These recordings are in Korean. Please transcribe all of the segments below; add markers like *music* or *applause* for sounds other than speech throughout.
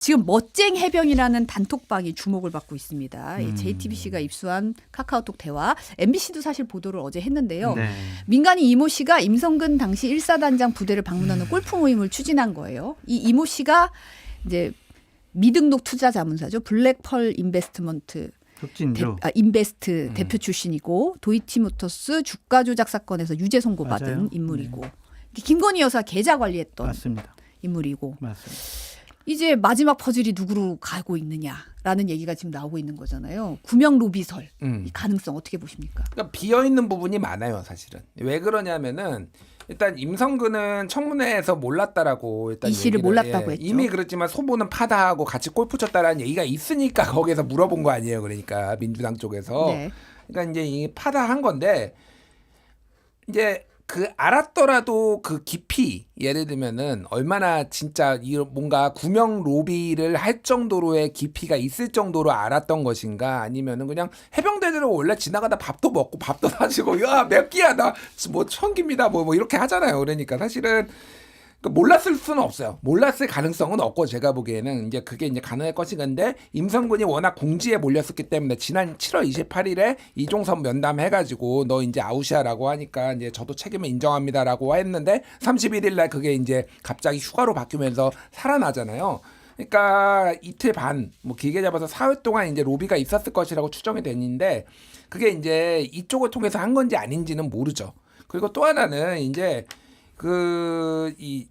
지금 멋쟁 해병이라는 단톡방이 주목을 받고 있습니다. 이 음. JTBC가 입수한 카카오톡 대화, MBC도 사실 보도를 어제 했는데요. 네. 민간인 이모 씨가 임성근 당시 일사단장 부대를 방문하는 골프 모임을 추진한 거예요. 이 이모 씨가 이제 미등록 투자 자문사죠. 블랙펄 인베스트먼트 대. 아, 인베스트 음. 대표 출신이고 도이치모터스 주가 조작 사건에서 유죄 선고받은 맞아요. 네. 인물이고 김건희 여사 계좌 관리했던 맞습니다. 인물이고 맞습니다. 이제 마지막 퍼즐이 누구로 가고 있느냐라는 얘기가 지금 나오고 있는 거잖아요. 구명 로비설 음. 이 가능성 어떻게 보십니까? 그러니까 비어 있는 부분이 많아요, 사실은. 왜 그러냐면은 일단 임성근은 청문회에서 몰랐다라고 일단 이 씨를 얘기를- 몰랐다고 예, 했죠. 이미 그렇지만 소보는 파다하고 같이 골프 쳤다라는 얘기가 있으니까 *laughs* 거기서 물어본 거 아니에요, 그러니까 민주당 쪽에서. 네. 그러니까 이제 이 파다한 건데 이제 그 알았더라도 그 깊이 예를 들면은 얼마나 진짜 이 뭔가 구명 로비를 할 정도로의 깊이가 있을 정도로 알았던 것인가 아니면은 그냥 해병대들은 원래 지나가다 밥도 먹고 밥도 *laughs* 사주고 야 몇 끼야? 나 뭐 천기입니다. 뭐, 뭐 이렇게 하잖아요. 그러니까 사실은 그 몰랐을 수는 없어요. 몰랐을 가능성은 없고 제가 보기에는 이제 그게 이제 가능할 것인데 임성근이 워낙 궁지에 몰렸었기 때문에 지난 7월 28일에 이종섭 면담 해가지고 너 이제 아웃이야라고 하니까 이제 저도 책임을 인정합니다라고 했는데 31일 날 그게 이제 갑자기 휴가로 바뀌면서 살아나잖아요. 그러니까 이틀 반, 뭐 길게 잡아서 사흘 동안 이제 로비가 있었을 것이라고 추정이 되는데 그게 이제 이쪽을 통해서 한 건지 아닌지는 모르죠. 그리고 또 하나는 이제 그이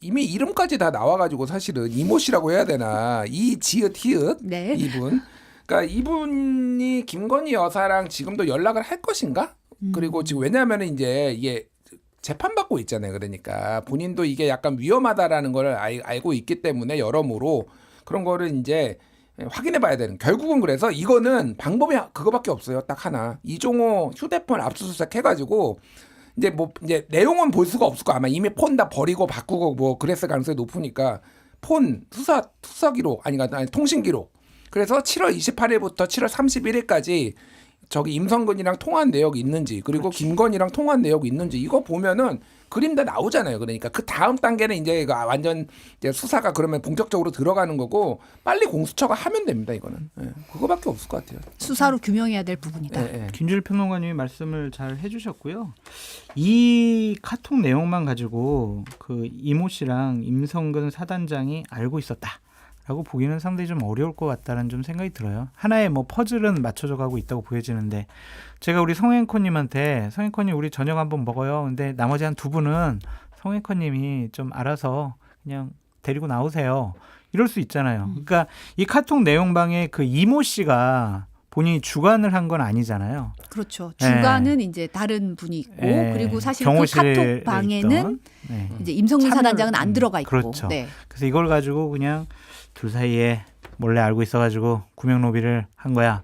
이미 이름까지 다 나와가지고 사실은 이모 씨라고 해야 되나? 이 지읒 히읗 네. 이분. 그러니까 이분이 김건희 여사랑 지금도 연락을 할 것인가? 그리고 지금 왜냐하면은 이제 이게 재판받고 있잖아요 그러니까. 본인도 이게 약간 위험하다라는 걸 알, 알고 있기 때문에 여러모로 그런 거를 이제 확인해 봐야 되는 결국은 그래서 이거는 방법이 그거밖에 없어요 딱 하나. 이종호 휴대폰 압수수색 해가지고 이제 뭐 이제 내용은 볼 수가 없을 거 아마 이미 폰 다 버리고 바꾸고 뭐 그랬을 가능성이 높으니까 폰 수사 수사 기록 아니 아니 통신 기록. 그래서 7월 28일부터 7월 31일까지 저기 임성근이랑 통화한 내역이 있는지 그리고 김건희랑 통화한 내역이 있는지 이거 보면은 그림 다 나오잖아요. 그러니까 그 다음 단계는 이제 이거 완전 이제 수사가 그러면 본격적으로 들어가는 거고 빨리 공수처가 하면 됩니다. 이거는 예, 그거밖에 없을 것 같아요. 수사로 규명해야 될 부분이다. 예, 예. 김준일 평론가님이 말씀을 잘 해주셨고요. 이 카톡 내용만 가지고 그 이모 씨랑 임성근 사단장이 알고 있었다. 라고 보기는 상당히 좀 어려울 것 같다는 좀 생각이 들어요. 하나의 뭐 퍼즐은 맞춰져 가고 있다고 보여지는데 제가 우리 성행커님한테 성행커님 우리 저녁 한번 먹어요. 근데 나머지 한 두 분은 성행커님이 좀 알아서 그냥 데리고 나오세요. 이럴 수 있잖아요. 그러니까 이 카톡 내용방에 그 이모 씨가 본인이 주관을 한 건 아니잖아요. 그렇죠. 네. 주관은 이제 다른 분이 있고 예, 그리고 사실 그 경호실에 카톡 방에는 있던, 네. 이제 임성근 참여를- 사단장은 안 음, 들어가 있고. 그렇죠. 네. 그래서 이걸 가지고 그냥 둘 사이에 몰래 알고 있어가지고 구명 로비를 한 거야.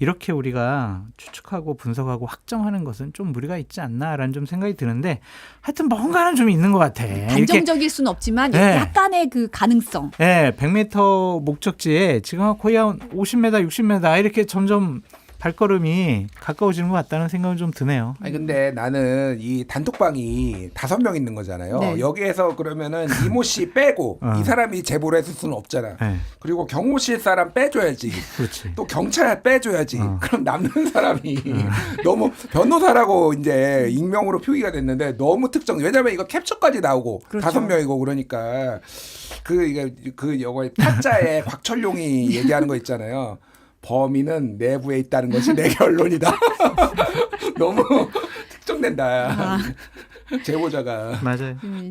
이렇게 우리가 추측하고 분석하고 확정하는 것은 좀 무리가 있지 않나라는 좀 생각이 드는데 하여튼 뭔가는 좀 있는 것 같아. 단정적일 수는 없지만 네. 약간의 그 가능성. 예, 100m 목적지에 지금 거의 한 50m, 60m 이렇게 점점 발걸음이 가까워지는 것 같다는 생각은 좀 드네요. 아니 근데 나는 이 단톡방이 다섯 명 있는 거잖아요. 네. 여기에서 그러면은 이모 씨 빼고 *laughs* 어. 이 사람이 제보를 했을 수는 없잖아. 예, 그리고 경호실 사람 빼줘야지. 그렇지. 또 경찰 빼줘야지. 어. 그럼 남는 사람이 *laughs* 너무 변호사라고 이제 익명으로 표기가 됐는데 너무 특정. 왜냐면 이거 캡처까지 나오고 그렇죠. 다섯 명이고 그러니까 그 이게 그 영화의 타짜에 *laughs* 곽철용이 얘기하는 거 있잖아요. 범인은 내부에 있다는 것이 내 결론이다. *laughs* 너무 특정된다. 제보자가. 맞아요. 음,